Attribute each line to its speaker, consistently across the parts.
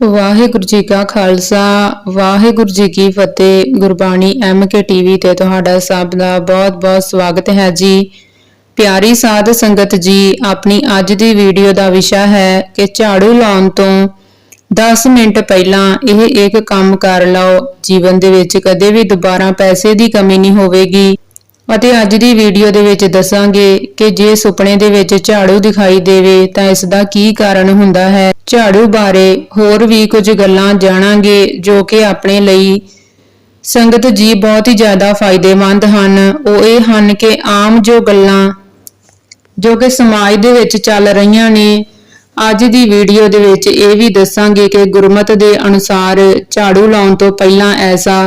Speaker 1: ਵਾਹਿਗੁਰੂ ਜੀ ਕਾ ਖਾਲਸਾ, ਵਾਹਿਗੁਰੂ ਜੀ ਕੀ ਫਤਿਹ। Gurbani MK TV ਤੇ ਤੁਹਾਡਾ ਸਭ ਦਾ ਬਹੁਤ-ਬਹੁਤ ਸਵਾਗਤ ਹੈ ਜੀ। ਪਿਆਰੀ ਸਾਧ ਸੰਗਤ ਜੀ, ਆਪਣੀ ਅੱਜ ਦੀ ਵੀਡੀਓ ਦਾ ਵਿਸ਼ਾ ਹੈ ਕਿ ਝਾੜੂ ਲਾਉਣ ਤੋਂ 10 ਮਿੰਟ ਪਹਿਲਾਂ ਇਹ ਇੱਕ ਕੰਮ ਕਰ ਲਓ। ਜੀਵਨ ਦੇ ਵਿੱਚ ਕਦੇ ਵੀ ਦੁਬਾਰਾ ਪੈਸੇ ਦੀ ਕਮੀ ਨਹੀਂ ਹੋਵੇਗੀ। ਅਤੇ ਅੱਜ ਦੀ ਵੀਡੀਓ ਦੇ ਵਿੱਚ ਦੱਸਾਂਗੇ ਕਿ ਜੇ ਸੁਪਨੇ ਦੇ ਵਿੱਚ ਝਾੜੂ ਦਿਖਾਈ ਦੇਵੇ ਤਾਂ ਇਸ ਦਾ ਕੀ ਕਾਰਨ ਹੁੰਦਾ ਹੈ। ਝਾੜੂ ਬਾਰੇ ਹੋਰ ਵੀ ਕੁਝ ਗੱਲਾਂ ਜਾਣਾਂਗੇ ਜੋ ਕਿ ਆਪਣੇ ਲਈ ਸੰਗਤ ਜੀ ਬਹੁਤ ਹੀ ਜ਼ਿਆਦਾ ਫਾਇਦੇਮੰਦ ਹਨ। ਉਹ ਇਹ ਹਨ ਕਿ ਆਮ ਜੋ ਗੱਲਾਂ ਜੋ ਕਿ ਸਮਾਜ ਦੇ ਵਿੱਚ ਚੱਲ ਰਹੀਆਂ ਨੇ, ਅੱਜ ਦੀ ਵੀਡੀਓ ਦੇ ਵਿੱਚ ਇਹ ਵੀ ਦੱਸਾਂਗੇ ਕਿ ਗੁਰਮਤ ਦੇ ਅਨੁਸਾਰ ਝਾੜੂ ਲਾਉਣ ਤੋਂ ਪਹਿਲਾਂ ਐਸਾ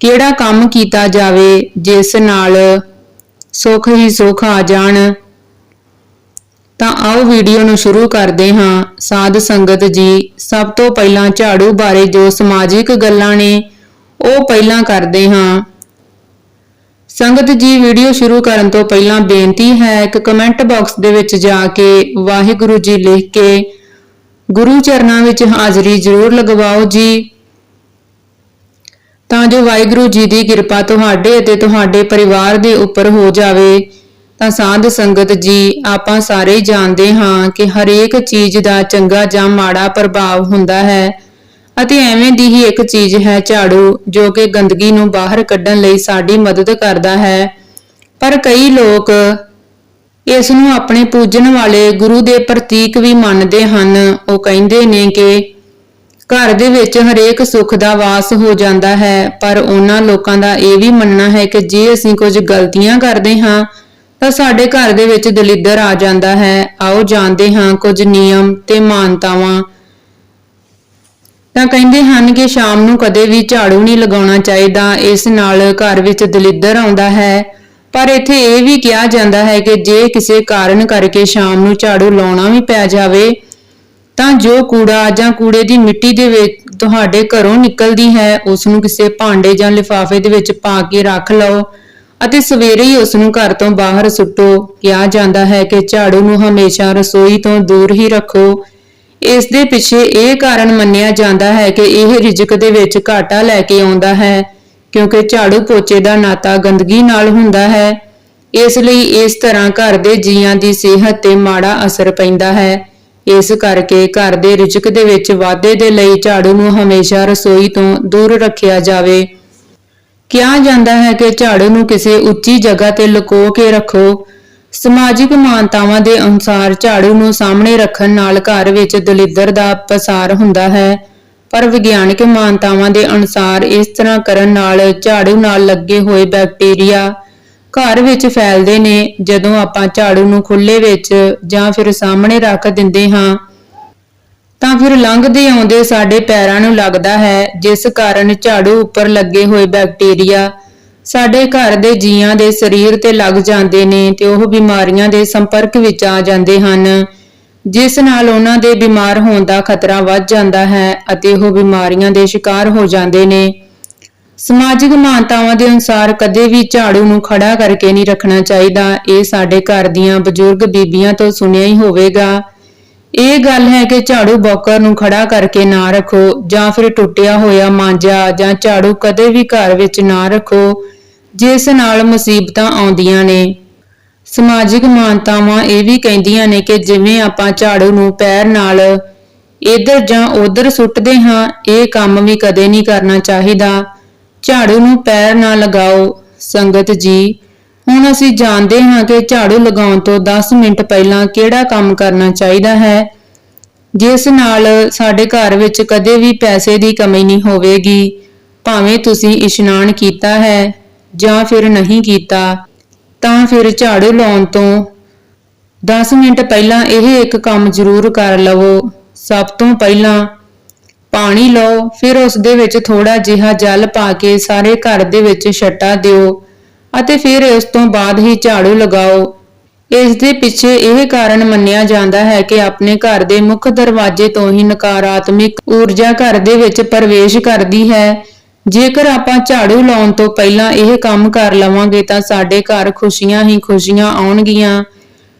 Speaker 1: ਕਿਹੜਾ ਕੰਮ ਕੀਤਾ ਜਾਵੇ ਜਿਸ ਨਾਲ ਸੁੱਖ ਹੀ ਸੁੱਖ ਆ ਜਾਣ? ਤਾਂ ਆਓ ਵੀਡੀਓ ਨੂੰ ਸ਼ੁਰੂ ਕਰਦੇ ਹਾਂ। ਸਾਧ ਸੰਗਤ ਜੀ, ਸਭ ਤੋਂ ਪਹਿਲਾਂ ਝਾੜੂ ਬਾਰੇ ਜੋ ਸਮਾਜਿਕ ਗੱਲਾਂ ਨੇ, ਉਹ ਪਹਿਲਾਂ ਕਰਦੇ ਹਾਂ। ਸੰਗਤ ਜੀ, ਵੀਡੀਓ ਸ਼ੁਰੂ ਕਰਨ ਤੋਂ ਪਹਿਲਾਂ ਬੇਨਤੀ ਹੈ ਕਿ ਕਮੈਂਟ ਬਾਕਸ ਦੇ ਵਿੱਚ ਜਾ ਕੇ ਵਾਹਿਗੁਰੂ ਜੀ ਲਿਖ ਕੇ ਗੁਰੂ ਚਰਨਾਂ ਵਿੱਚ ਹਾਜ਼ਰੀ ਜ਼ਰੂਰ ਲਗਵਾਓ ਜੀ। ਤਾਂ ਜੋ ਵਾਹਿਗੁਰੂ ਜੀ ਦੀ ਕਿਰਪਾ ਤੁਹਾਡੇ ਅਤੇ ਤੁਹਾਡੇ ਪਰਿਵਾਰ ਦੇ ਉੱਪਰ ਹੋ ਜਾਵੇ, ਤਾਂ ਸਾਧ ਸੰਗਤ ਜੀ, ਆਪਾਂ ਸਾਰੇ ਹੀ ਜਾਣਦੇ ਹਾਂ ਕਿ ਹਰੇਕ ਚੀਜ਼ ਦਾ ਚੰਗਾ ਜਾਂ ਮਾੜਾ ਪ੍ਰਭਾਵ ਹੁੰਦਾ ਹੈ ਅਤੇ ਐਵੇਂ ਦੀ ਹੀ ਇੱਕ ਚੀਜ਼ ਹੈ ਝਾੜੂ, ਜੋ ਕਿ ਗੰਦਗੀ ਨੂੰ ਬਾਹਰ ਕੱਢਣ ਲਈ ਸਾਡੀ ਮਦਦ ਕਰਦਾ ਹੈ। ਪਰ ਕਈ ਲੋਕ ਇਸ ਨੂੰ ਆਪਣੇ ਪੂਜਣ ਵਾਲੇ ਗੁਰੂ ਦੇ ਪ੍ਰਤੀਕ ਵੀ ਮੰਨਦੇ ਹਨ। ਉਹ ਕਹਿੰਦੇ ਨੇ ਕਿ ਘਰ ਦੇ ਵਿੱਚ ਹਰੇਕ ਸੁੱਖ ਦਾ ਵਾਸ ਹੋ ਜਾਂਦਾ ਹੈ, ਪਰ ਉਹਨਾਂ ਲੋਕਾਂ ਦਾ ਇਹ ਵੀ ਮੰਨਣਾ ਹੈ ਕਿ ਜੇ ਅਸੀਂ ਕੁਝ ਗਲਤੀਆਂ ਕਰਦੇ ਹਾਂ, ਤਾਂ ਸਾਡੇ ਘਰ ਦੇ ਵਿੱਚ ਦਲਿੱਦਰ ਆ ਜਾਂਦਾ ਹੈ। ਆਓ ਜਾਣਦੇ ਹਾਂ ਕੁਝ ਨਿਯਮ ਤੇ ਮਾਨਤਾਵਾਂ। ਤਾਂ ਕਹਿੰਦੇ ਹਨ ਕਿ ਸ਼ਾਮ ਨੂੰ ਕਦੇ ਵੀ ਝਾੜੂ ਨਹੀਂ ਲਗਾਉਣਾ ਚਾਹੀਦਾ, ਇਸ ਨਾਲ ਘਰ ਵਿੱਚ ਦਲਿੱਦਰ ਆਉਂਦਾ ਹੈ। ਪਰ ਇੱਥੇ ਇਹ ਵੀ ਕਿਹਾ ਜਾਂਦਾ ਹੈ ਕਿ ਜੇ ਕਿਸੇ ਕਾਰਨ ਕਰਕੇ ਸ਼ਾਮ ਨੂੰ ਝਾੜੂ ਲਾਉਣਾ ਵੀ ਪੈ ਜਾਵੇ ਤਾਂ ਜੋ ਕੂੜਾ ਜਾਂ ਕੂੜੇ ਦੀ ਮਿੱਟੀ ਦੇ ਵਿੱਚ ਤੁਹਾਡੇ ਘਰੋਂ ਨਿਕਲਦੀ ਹੈ ਉਸ ਨੂੰ ਕਿਸੇ ਭਾਂਡੇ ਜਾਂ ਲਿਫਾਫੇ ਦੇ ਵਿੱਚ ਪਾ ਕੇ ਰੱਖ ਲਓ ਅਤੇ ਸਵੇਰੇ ਹੀ ਉਸ ਨੂੰ ਘਰ ਤੋਂ ਬਾਹਰ ਸੁੱਟੋ। ਕਿਹਾ ਜਾਂਦਾ ਹੈ ਕਿ ਝਾੜੂ ਨੂੰ ਹਮੇਸ਼ਾ ਰਸੋਈ ਤੋਂ ਦੂਰ ਹੀ ਰੱਖੋ। ਇਸ ਦੇ ਪਿੱਛੇ ਇਹ ਕਾਰਨ ਮੰਨਿਆ ਜਾਂਦਾ ਹੈ ਕਿ ਇਹ ਰਿਜਕ ਦੇ ਵਿੱਚ ਘਾਟਾ ਲੈ ਕੇ ਆਉਂਦਾ ਹੈ, ਕਿਉਂਕਿ ਝਾੜੂ ਪੋਚੇ ਦਾ ਨਾਤਾ ਗੰਦਗੀ ਨਾਲ ਹੁੰਦਾ ਹੈ। ਇਸ ਲਈ ਇਸ ਤਰ੍ਹਾਂ ਘਰ ਦੇ ਜੀਆਂ ਦੀ ਸਿਹਤ ਤੇ ਮਾੜਾ ਅਸਰ ਪੈਂਦਾ ਹੈ। ਇਸ ਕਰਕੇ ਘਰ ਦੇ ਰਿਜਕ ਦੇ ਵਿੱਚ ਵਾਧੇ ਦੇ ਲਈ ਝਾੜੂ ਨੂੰ ਹਮੇਸ਼ਾ ਰਸੋਈ ਤੋਂ ਦੂਰ ਰੱਖਿਆ ਜਾਵੇ। ਕਿਹਾ ਜਾਂਦਾ ਹੈ ਕਿ ਝਾੜੂ ਨੂੰ ਕਿਸੇ ਉੱਚੀ ਜਗ੍ਹਾ ਤੇ ਲੁਕੋ ਕੇ ਰੱਖੋ। ਸਮਾਜਿਕ ਮਾਨਤਾਵਾਂ ਦੇ ਅਨੁਸਾਰ ਝਾੜੂ ਨੂੰ ਸਾਹਮਣੇ ਰੱਖਣ ਨਾਲ ਘਰ ਵਿੱਚ ਦਲਿੱਦਰ ਦਾ ਪਸਾਰ ਹੁੰਦਾ ਹੈ। ਪਰ ਵਿਗਿਆਨਕ ਮਾਨਤਾਵਾਂ ਦੇ ਅਨੁਸਾਰ ਇਸ ਤਰ੍ਹਾਂ ਕਰਨ ਨਾਲ ਝਾੜੂ ਨਾਲ ਲੱਗੇ ਹੋਏ ਬੈਕਟੀਰੀਆ ਘਰ ਵਿੱਚ ਫੈਲਦੇ ਨੇ, ਜਦੋਂ ਆਪਾਂ ਝਾੜੂ ਨੂੰ ਖੁੱਲੇ ਵਿੱਚ ਜਾਂ ਫਿਰ ਸਾਹਮਣੇ ਰੱਖ ਦਿੰਦੇ ਹਾਂ, ਤਾਂ ਫਿਰ ਲੰਘਦੇ ਆਉਂਦੇ ਸਾਡੇ ਪੈਰਾਂ ਨੂੰ ਲੱਗਦਾ ਹੈ, ਜਿਸ ਕਾਰਨ ਝਾੜੂ ਉੱਪਰ ਲੱਗੇ ਹੋਏ ਬੈਕਟੀਰੀਆ ਸਾਡੇ ਘਰ ਦੇ ਜੀਆਂ ਦੇ ਸਰੀਰ ਤੇ ਲੱਗ ਜਾਂਦੇ ਨੇ ਤੇ ਉਹ ਬਿਮਾਰੀਆਂ ਦੇ ਸੰਪਰਕ ਵਿੱਚ ਆ ਜਾਂਦੇ ਹਨ, ਜਿਸ ਨਾਲ ਉਹਨਾਂ ਦੇ ਬਿਮਾਰ ਹੋਣ ਦਾ ਖਤਰਾ ਵੱਧ ਜਾਂਦਾ ਹੈ ਅਤੇ ਉਹ ਬਿਮਾਰੀਆਂ ਦੇ ਸ਼ਿਕਾਰ ਹੋ ਜਾਂਦੇ ਨੇ। ਸਮਾਜਿਕ ਮਾਨਤਾਵਾਂ ਦੇ ਅਨੁਸਾਰ ਕਦੇ ਵੀ ਝਾੜੂ ਨੂੰ ਖੜਾ ਕਰਕੇ ਨਹੀਂ ਰੱਖਣਾ ਚਾਹੀਦਾ। ਇਹ ਸਾਡੇ ਘਰ ਦੀਆਂ ਬਜ਼ੁਰਗ ਬੀਬੀਆਂ ਤੋਂ ਸੁਣਿਆ ਹੀ ਹੋਵੇਗਾ। ਇਹ ਗੱਲ ਹੈ ਕਿ ਝਾੜੂ ਬੌਕਰ ਨੂੰ ਖੜਾ ਕਰਕੇ ਨਾ ਰੱਖੋ ਜਾਂ ਫਿਰ ਟੁੱਟਿਆ ਹੋਇਆ ਮਾਂਜਾ ਜਾਂ ਝਾੜੂ ਕਦੇ ਵੀ ਘਰ ਵਿੱਚ ਨਾ ਰੱਖੋ, ਜਿਸ ਨਾਲ ਮੁਸੀਬਤਾਂ ਆਉਂਦੀਆਂ ਨੇ। ਸਮਾਜਿਕ ਮਾਨਤਾਵਾਂ ਇਹ ਵੀ ਕਹਿੰਦੀਆਂ ਨੇ ਕਿ ਜਿਵੇਂ ਆਪਾਂ ਝਾੜੂ ਨੂੰ ਪੈਰ ਨਾਲ ਇੱਧਰ ਜਾਂ ਉੱਧਰ ਸੁੱਟਦੇ ਹਾਂ, ਇਹ ਕੰਮ ਵੀ ਕਦੇ ਨਹੀਂ ਕਰਨਾ ਚਾਹੀਦਾ। ਝਾੜੂ ਨੂੰ ਪੈਰ ਨਾ ਲਗਾਓ, ਸੰਗਤ ਜੀ। ਹੁਣ ਅਸੀਂ ਜਾਣਦੇ ਹਾਂ ਕਿ ਝਾੜੂ ਲਗਾਉਣ ਤੋਂ 10 ਮਿੰਟ ਪਹਿਲਾਂ ਕਿਹੜਾ ਕੰਮ ਕਰਨਾ ਚਾਹੀਦਾ ਹੈ। ਜਿਸ ਨਾਲ ਸਾਡੇ ਘਰ ਵਿੱਚ ਕਦੇ ਵੀ ਪੈਸੇ ਦੀ ਕਮੀ ਨਹੀਂ ਹੋਵੇਗੀ। ਭਾਵੇਂ ਤੁਸੀਂ ਇਸ਼ਨਾਨ ਕੀਤਾ ਹੈ ਜਾਂ ਫਿਰ ਨਹੀਂ ਕੀਤਾ, ਤਾਂ ਫਿਰ ਝਾੜੂ ਲਾਉਣ ਤੋਂ 10 ਮਿੰਟ ਪਹਿਲਾਂ ਇਹ ਇੱਕ ਕੰਮ ਜ਼ਰੂਰ ਕਰ ਲਵੋ। ਸਭ ਤੋਂ ਪਹਿਲਾਂ ਪਾਣੀ ਲਓ, ਫਿਰ ਉਸ ਦੇ ਵਿੱਚ ਥੋੜਾ ਜਿਹਾ ਜਲ ਪਾ ਕੇ ਸਾਰੇ ਘਰ ਦੇ ਵਿੱਚ ਛੱਟਾ ਦਿਓ ਅਤੇ ਫਿਰ ਉਸ ਤੋਂ ਬਾਅਦ ਹੀ ਝਾੜੂ ਲਗਾਓ। ਇਸ ਦੇ ਪਿੱਛੇ ਇਹ ਕਾਰਨ ਮੰਨਿਆ ਜਾਂਦਾ ਹੈ ਕਿ ਆਪਣੇ ਘਰ ਦੇ ਮੁੱਖ ਦਰਵਾਜ਼ੇ ਤੋਂ ਹੀ ਨਕਾਰਾਤਮਕ ਊਰਜਾ ਘਰ ਦੇ ਵਿੱਚ ਪ੍ਰਵੇਸ਼ ਕਰਦੀ ਹੈ। ਜੇਕਰ ਆਪਾਂ ਝਾੜੂ ਲਾਉਣ ਤੋਂ ਪਹਿਲਾਂ ਇਹ ਕੰਮ ਕਰ ਲਵਾਂਗੇ ਤਾਂ ਸਾਡੇ ਘਰ ਖੁਸ਼ੀਆਂ ਹੀ ਖੁਸ਼ੀਆਂ ਆਉਣਗੀਆਂ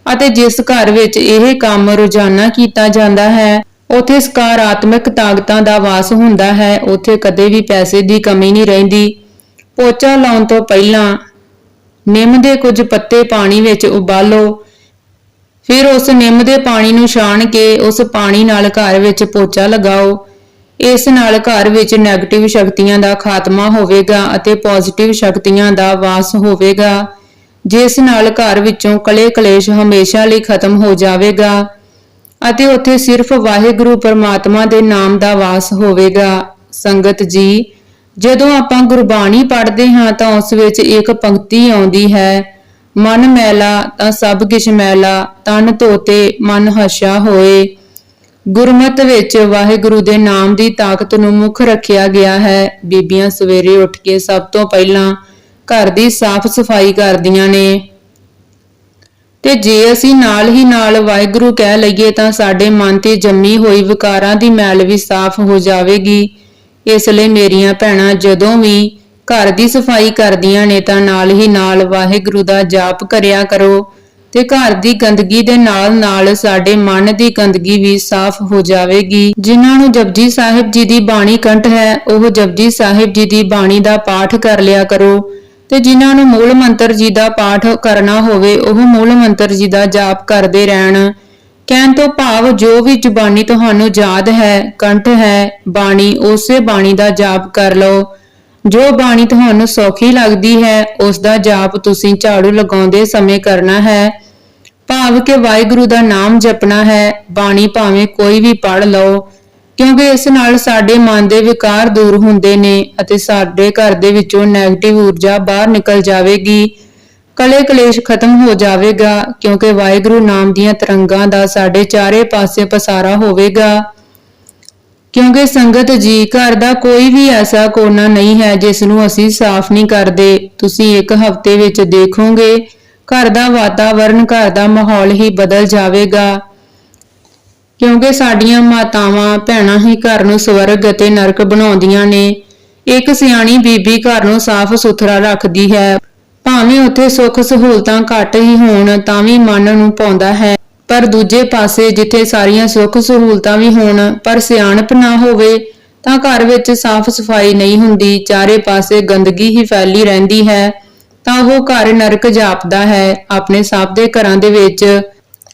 Speaker 1: ਅਤੇ ਜਿਸ ਘਰ ਵਿੱਚ ਇਹ ਕੰਮ ਰੋਜ਼ਾਨਾ ਕੀਤਾ ਜਾਂਦਾ ਹੈ ਉਥੇ ਸਕਾਰਾਤਮਕ ਤਾਕਤਾਂ ਦਾ ਵਾਸ ਹੁੰਦਾ ਹੈ। ਉਥੇ ਕਦੇ ਵੀ ਪੈਸੇ ਦੀ ਕਮੀ ਨਹੀਂ ਰਹਿੰਦੀ। ਪੋਚਾ ਲਾਉਣ ਤੋਂ ਪਹਿਲਾਂ ਨਿੰਮ ਦੇ ਕੁਝ ਪੱਤੇ ਪਾਣੀ ਵਿੱਚ ਉਬਾਲੋ। ਫਿਰ ਉਸ ਨਿੰਮ ਦੇ ਪਾਣੀ ਨੂੰ ਛਾਣ ਕੇ ਉਸ ਪਾਣੀ ਨਾਲ ਘਰ ਵਿੱਚ ਪੋਚਾ ਲਗਾਓ। ਇਸ ਨਾਲ ਘਰ ਵਿੱਚ ਨੈਗੇਟਿਵ ਸ਼ਕਤੀਆਂ ਦਾ ਖਾਤਮਾ ਹੋਵੇਗਾ ਅਤੇ ਪੋਜ਼ਿਟਿਵ ਸ਼ਕਤੀਆਂ ਦਾ ਵਾਸ ਹੋਵੇਗਾ, ਜਿਸ ਨਾਲ ਘਰ ਵਿੱਚੋਂ ਕਲੇ ਕਲੇਸ਼ ਹਮੇਸ਼ਾ ਲਈ ਖਤਮ ਹੋ ਜਾਵੇਗਾ। ਅਤੇ ਉੱਥੇ ਸਿਰਫ ਵਾਹਿਗੁਰੂ ਪਰਮਾਤਮਾ ਦੇ ਨਾਮ ਦਾ ਵਾਸ ਹੋਵੇਗਾ। ਸੰਗਤ ਜੀ, ਜਦੋਂ ਆਪਾਂ ਗੁਰਬਾਣੀ ਪੜ੍ਹਦੇ ਹਾਂ ਤਾਂ ਉਸ ਵਿੱਚ ਇੱਕ ਪੰਕਤੀ ਆਉਂਦੀ ਹੈ, ਮਨ ਮੈਲਾ ਤਾਂ ਸਭ ਕਿਛ ਮੈਲਾ, ਤਨ ਧੋਤੇ ਮਨ ਹਸ਼ਾ ਹੋਏ। ਗੁਰਮਤ ਵਿੱਚ ਵਾਹਿਗੁਰੂ ਦੇ ਨਾਮ ਦੀ ਤਾਕਤ ਨੂੰ ਮੁੱਖ ਰੱਖਿਆ ਗਿਆ ਹੈ। ਬੀਬੀਆਂ ਸਵੇਰੇ ਉੱਠ ਕੇ ਸਭ ਤੋਂ ਪਹਿਲਾਂ ਘਰ ਦੀ ਸਾਫ਼ ਸਫ਼ਾਈ ਕਰਦੀਆਂ ਨੇ। ਤੇ ਜੇ ਅਸੀਂ ਨਾਲ ਹੀ ਨਾਲ ਵਾਹਿਗੁਰੂ ਕਹਿ ਲਈਏ ਤਾਂ ਸਾਡੇ ਮਨ ਤੇ ਜੰਮੀ ਹੋਈ ਵਿਕਾਰਾਂ ਦੀ ਮੈਲ ਵੀ ਸਾਫ਼ ਹੋ ਜਾਵੇਗੀ। ਇਸ ਲਈ ਮੇਰੀਆਂ ਭੈਣਾਂ, ਜਦੋਂ ਵੀ ਘਰ ਦੀ ਸਫ਼ਾਈ ਕਰਦੀਆਂ ਨੇ ਤਾਂ ਨਾਲ ਹੀ ਨਾਲ ਵਾਹਿਗੁਰੂ ਦਾ ਜਾਪ ਕਰਿਆ ਕਰੋ ਤੇ ਘਰ ਦੀ ਗੰਦਗੀ ਦੇ ਨਾਲ ਨਾਲ ਸਾਡੇ ਮਨ ਦੀ ਗੰਦਗੀ ਵੀ ਸਾਫ਼ ਹੋ ਜਾਵੇਗੀ। ਜਿਨ੍ਹਾਂ ਨੂੰ ਜਪਜੀ ਸਾਹਿਬ ਜੀ ਦੀ ਬਾਣੀ ਕੰਠ ਹੈ, ਉਹ ਜਪਜੀ ਸਾਹਿਬ ਜੀ ਦੀ ਬਾਣੀ ਦਾ ਪਾਠ ਕਰ ਲਿਆ ਕਰੋ। ਤੇ ਜਿਨ੍ਹਾਂ ਨੂੰ ਮੂਲ ਮੰਤਰ ਜੀ ਦਾ ਪਾਠ ਕਰਨਾ ਹੋਵੇ, ਉਹ ਮੂਲ ਮੰਤਰ ਜੀ ਦਾ ਜਾਪ ਕਰਦੇ ਰਹਿਣ। ਕਹਿਣ ਤੋਂ ਭਾਵ, ਜੋ ਵੀ ਜ਼ੁਬਾਨੀ ਤੁਹਾਨੂੰ ਯਾਦ ਹੈ, ਕੰਠ ਹੈ, ਬਾਣੀ, ਉਸੇ ਬਾਣੀ ਦਾ ਜਾਪ ਕਰ ਲਓ। ਜੋ ਬਾਣੀ ਤੁਹਾਨੂੰ ਸੌਖੀ ਲੱਗਦੀ ਹੈ, ਉਸ ਦਾ ਜਾਪ ਤੁਸੀਂ ਝਾੜੂ ਲਗਾਉਂਦੇ ਸਮੇਂ ਕਰਨਾ ਹੈ। ਭਾਵ ਕਿ ਵਾਹਿਗੁਰੂ ਦਾ ਨਾਮ ਜਪਣਾ ਹੈ, ਬਾਣੀ ਭਾਵੇਂ ਕੋਈ ਵੀ ਪੜ ਲਓ। ਕਿਉਂਕਿ ਇਸ ਨਾਲ ਸਾਡੇ ਮਨ ਦੇ ਵਿਕਾਰ ਦੂਰ ਹੁੰਦੇ ਨੇ ਅਤੇ ਸਾਡੇ ਘਰ ਦੇ ਵਿੱਚੋਂ ਨੈਗੇਟਿਵ ਊਰਜਾ ਬਾਹਰ ਨਿਕਲ ਜਾਵੇਗੀ। ਕਲੇ ਕਲੇਸ਼ ਖਤਮ ਹੋ ਜਾਵੇਗਾ, ਕਿਉਂਕਿ ਵਾਹਿਗੁਰੂ ਨਾਮ ਦੀਆਂ ਤਰੰਗਾਂ ਦਾ ਸਾਡੇ ਚਾਰੇ ਪਾਸੇ ਪਸਾਰਾ ਹੋਵੇਗਾ। ਕਿਉਂਕਿ ਸੰਗਤ ਜੀ, ਘਰ ਦਾ ਕੋਈ ਵੀ ਐਸਾ ਕੋਨਾ ਨਹੀਂ ਹੈ ਜਿਸ ਨੂੰ ਅਸੀਂ ਸਾਫ਼ ਨਹੀਂ ਕਰਦੇ। ਤੁਸੀਂ ਇੱਕ ਹਫ਼ਤੇ ਵਿੱਚ ਦੇਖੋਗੇ, ਘਰ ਦਾ ਵਾਤਾਵਰਣ ਘਰ ਦਾ ਮਾਹੌਲ ਹੀ ਬਦਲ ਜਾਵੇਗਾ। ਕਿਉਂਕਿ ਸਾਡੀਆਂ ਮਾਤਾਵਾਂ ਭੈਣਾਂ ਹੀ ਘਰ ਨੂੰ ਸਵਰਗ ਅਤੇ ਨਰਕ ਬਣਾਉਂਦੀਆਂ ਨੇ। ਇੱਕ ਸਿਆਣੀ ਬੀਬੀ ਘਰ ਨੂੰ ਸਾਫ਼ ਸੁਥਰਾ ਰੱਖਦੀ ਹੈ। ਭਾਵੇਂ ਉੱਥੇ ਸੁੱਖ ਸਹੂਲਤਾਂ ਘੱਟ ਹੀ ਹੋਣ, ਤਾਂ ਵੀ ਮਨ ਨੂੰ ਪਾਉਂਦਾ ਹੈ। ਪਰ ਦੂਜੇ ਪਾਸੇ ਜਿੱਥੇ ਸਾਰੀਆਂ ਸੁੱਖ ਸਹੂਲਤਾਂ ਵੀ ਹੋਣ, ਪਰ ਸਿਆਣਪ ਨਾ ਹੋਵੇ, ਤਾਂ ਘਰ ਵਿੱਚ ਸਾਫ਼ ਸਫ਼ਾਈ ਨਹੀਂ ਹੁੰਦੀ। ਚਾਰੇ ਪਾਸੇ ਗੰਦਗੀ ਹੀ ਫੈਲੀ ਰਹਿੰਦੀ ਹੈ, ਤਾਂ ਉਹ ਘਰ ਨਰਕ ਜਾਪਦਾ ਹੈ। ਆਪਣੇ ਸਭ ਦੇ ਘਰਾਂ ਦੇ ਵਿੱਚ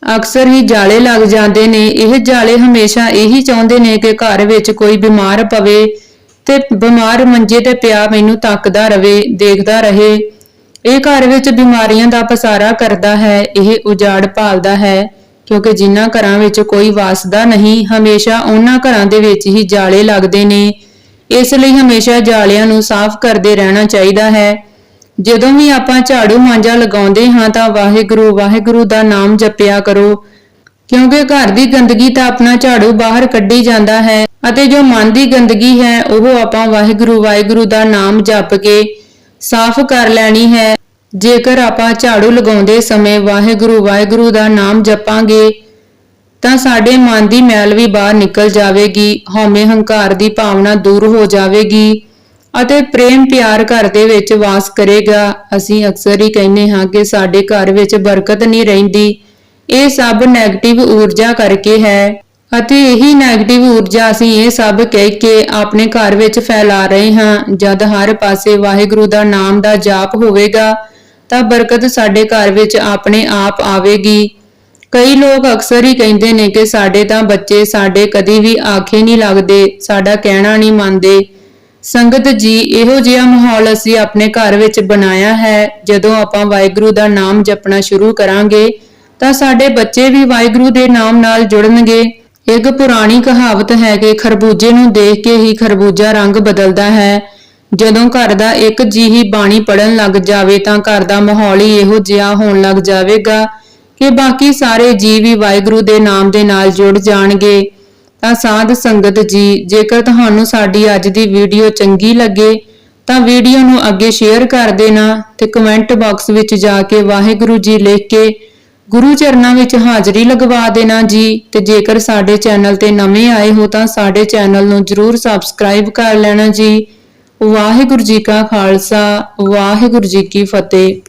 Speaker 1: ਅਕਸਰ ਹੀ ਜਾਲੇ ਲੱਗ ਜਾਂਦੇ ਨੇ। ਇਹ ਜਾਲੇ ਹਮੇਸ਼ਾ ਇਹੀ ਚਾਹੁੰਦੇ ਨੇ ਕਿ ਘਰ ਵਿੱਚ ਕੋਈ ਬਿਮਾਰ ਪਵੇ ਤੇ ਬਿਮਾਰ ਮੰਜੇ ਤੇ ਪਿਆ ਮੈਨੂੰ ਤੱਕਦਾ ਰਵੇ, ਦੇਖਦਾ ਰਹੇ। ਇਹ ਘਰ ਵਿੱਚ ਬਿਮਾਰੀਆਂ ਦਾ ਪਸਾਰਾ ਕਰਦਾ ਹੈ, ਇਹ ਉਜਾੜ ਭਾਲਦਾ ਹੈ, ਕਿਉਂਕਿ ਜਿਨ੍ਹਾਂ ਘਰਾਂ ਵਿੱਚ ਕੋਈ ਵਾਸਦਾ ਨਹੀਂ, ਹਮੇਸ਼ਾ ਉਹਨਾਂ ਘਰਾਂ ਦੇ ਵਿੱਚ ਹੀ ਜਾਲੇ ਲੱਗਦੇ ਨੇ। ਇਸ ਲਈ ਹਮੇਸ਼ਾ ਜਾਲਿਆਂ ਨੂੰ ਸਾਫ਼ ਕਰਦੇ ਰਹਿਣਾ ਚਾਹੀਦਾ ਹੈ। ਜਦੋਂ ਵੀ ਆਪਾਂ ਝਾੜੂ ਮਾਂਜਾ ਲਗਾਉਂਦੇ ਹਾਂ ਤਾਂ ਵਾਹਿਗੁਰੂ ਵਾਹਿਗੁਰੂ ਦਾ ਨਾਮ ਜਪਿਆ ਕਰੋ। ਕਿਉਂਕਿ ਘਰ ਦੀ ਗੰਦਗੀ ਤਾਂ ਆਪਣਾ ਝਾੜੂ ਬਾਹਰ ਕੱਢੀ ਜਾਂਦਾ ਹੈ ਅਤੇ ਜੋ ਮਨ ਦੀ ਗੰਦਗੀ ਹੈ, ਉਹ ਆਪਾਂ ਵਾਹਿਗੁਰੂ ਵਾਹਿਗੁਰੂ ਦਾ ਨਾਮ ਜਪ ਕੇ ਸਾਫ਼ ਕਰ ਲੈਣੀ ਹੈ। ਜੇਕਰ ਆਪਾਂ ਝਾੜੂ ਲਗਾਉਂਦੇ ਸਮੇਂ ਵਾਹਿਗੁਰੂ ਵਾਹਿਗੁਰੂ ਦਾ ਨਾਮ ਜਪਾਂਗੇ, ਤਾਂ ਸਾਡੇ ਮਨ ਦੀ ਮੈਲ ਵੀ ਬਾਹਰ ਨਿਕਲ ਜਾਵੇਗੀ, ਹਉਮੈ ਹੰਕਾਰ ਦੀ ਭਾਵਨਾ ਦੂਰ ਹੋ ਜਾਵੇਗੀ। ਅਤੇ ਪ੍ਰੇਮ ਪਿਆਰ ਘਰ ਦੇ ਵਿੱਚ ਵਾਸ ਕਰੇਗਾ। ਅਸੀਂ ਅਕਸਰ ਹੀ ਕਹਿੰਦੇ ਹਾਂ ਕਿ ਸਾਡੇ ਘਰ ਵਿੱਚ ਬਰਕਤ ਨਹੀਂ ਰਹਿੰਦੀ। ਇਹ ਸਭ 네ਗੇਟਿਵ ਊਰਜਾ ਕਰਕੇ ਹੈ। ਅਤੇ ਇਹੀ 네ਗੇਟਿਵ ਊਰਜਾ ਅਸੀਂ ਇਹ ਸਭ ਕਹਿ ਕੇ ਆਪਣੇ ਘਰ ਵਿੱਚ ਫੈਲਾ ਰਹੇ ਹਾਂ। ਜਦ ਹਰ ਪਾਸੇ ਵਾਹਿਗੁਰੂ ਦਾ ਨਾਮ ਦਾ ਜਾਪ ਹੋਵੇਗਾ, ਤਾਂ ਬਰਕਤ ਸਾਡੇ ਘਰ ਵਿੱਚ ਆਪਣੇ ਆਪ ਆਵੇਗੀ। ਕਈ ਲੋਕ ਅਕਸਰ ਹੀ ਕਹਿੰਦੇ ਨੇ ਕਿ ਸਾਡੇ ਤਾਂ ਬੱਚੇ ਸਾਡੇ ਕਦੀ ਵੀ ਆਖੇ ਨਹੀਂ ਲੱਗਦੇ, ਸਾਡਾ ਕਹਿਣਾ ਨਹੀਂ ਮੰਨਦੇ। ਸੰਗਤ ਜੀ, ਇਹੋ ਜਿਹਾ ਮਾਹੌਲ ਅਸੀਂ ਆਪਣੇ ਘਰ ਵਿੱਚ ਬਣਾਇਆ ਹੈ। ਜਦੋਂ ਆਪਾਂ ਵਾਹਿਗੁਰੂ ਦਾ ਨਾਮ ਜਪਣਾ ਸ਼ੁਰੂ ਕਰਾਂਗੇ, ਤਾਂ ਸਾਡੇ ਬੱਚੇ ਵੀ ਵਾਹਿਗੁਰੂ ਦੇ ਨਾਮ ਨਾਲ ਜੁੜਨਗੇ। ਇੱਕ ਪੁਰਾਣੀ ਕਹਾਵਤ ਹੈ ਕਿ ਖਰਬੂਜੇ ਨੂੰ ਦੇਖ ਕੇ ਹੀ ਖਰਬੂਜਾ ਰੰਗ ਬਦਲਦਾ ਹੈ। ਜਦੋਂ ਘਰ ਦਾ ਇੱਕ ਜੀ ਹੀ ਬਾਣੀ ਪੜਨ ਲੱਗ ਜਾਵੇ, ਤਾਂ ਘਰ ਦਾ ਮਾਹੌਲ ਹੀ ਇਹੋ ਜਿਹਾ ਹੋਣ ਲੱਗ ਜਾਵੇਗਾ ਕਿ ਬਾਕੀ ਸਾਰੇ ਜੀ ਵੀ ਵਾਹਿਗੁਰੂ ਦੇ ਨਾਮ ਦੇ ਨਾਲ ਜੁੜ ਜਾਣਗੇ। ਤਾਂ ਸਾਧ ਸੰਗਤ ਜੀ, ਜੇਕਰ ਤੁਹਾਨੂੰ ਸਾਡੀ ਅੱਜ ਦੀ ਵੀਡੀਓ ਚੰਗੀ ਲੱਗੇ, ਤਾਂ ਵੀਡੀਓ ਨੂੰ ਅੱਗੇ ਸ਼ੇਅਰ ਕਰ ਦੇਣਾ ਤੇ ਕਮੈਂਟ ਬਾਕਸ ਵਿੱਚ ਜਾ ਕੇ ਵਾਹਿਗੁਰੂ ਜੀ ਲਿਖ ਕੇ ਗੁਰੂ ਚਰਨਾਂ ਵਿੱਚ ਹਾਜ਼ਰੀ ਲਗਵਾ ਦੇਣਾ ਜੀ। ਤੇ ਜੇਕਰ ਸਾਡੇ ਚੈਨਲ ਤੇ ਨਵੇਂ ਆਏ ਹੋ, ਤਾਂ ਸਾਡੇ ਚੈਨਲ ਨੂੰ ਜਰੂਰ ਸਬਸਕ੍ਰਾਈਬ ਕਰ ਲੈਣਾ ਜੀ। ਵਾਹਿਗੁਰੂ ਜੀ ਕਾ ਖਾਲਸਾ, ਵਾਹਿਗੁਰੂ ਜੀ ਕੀ ਫਤਿਹ।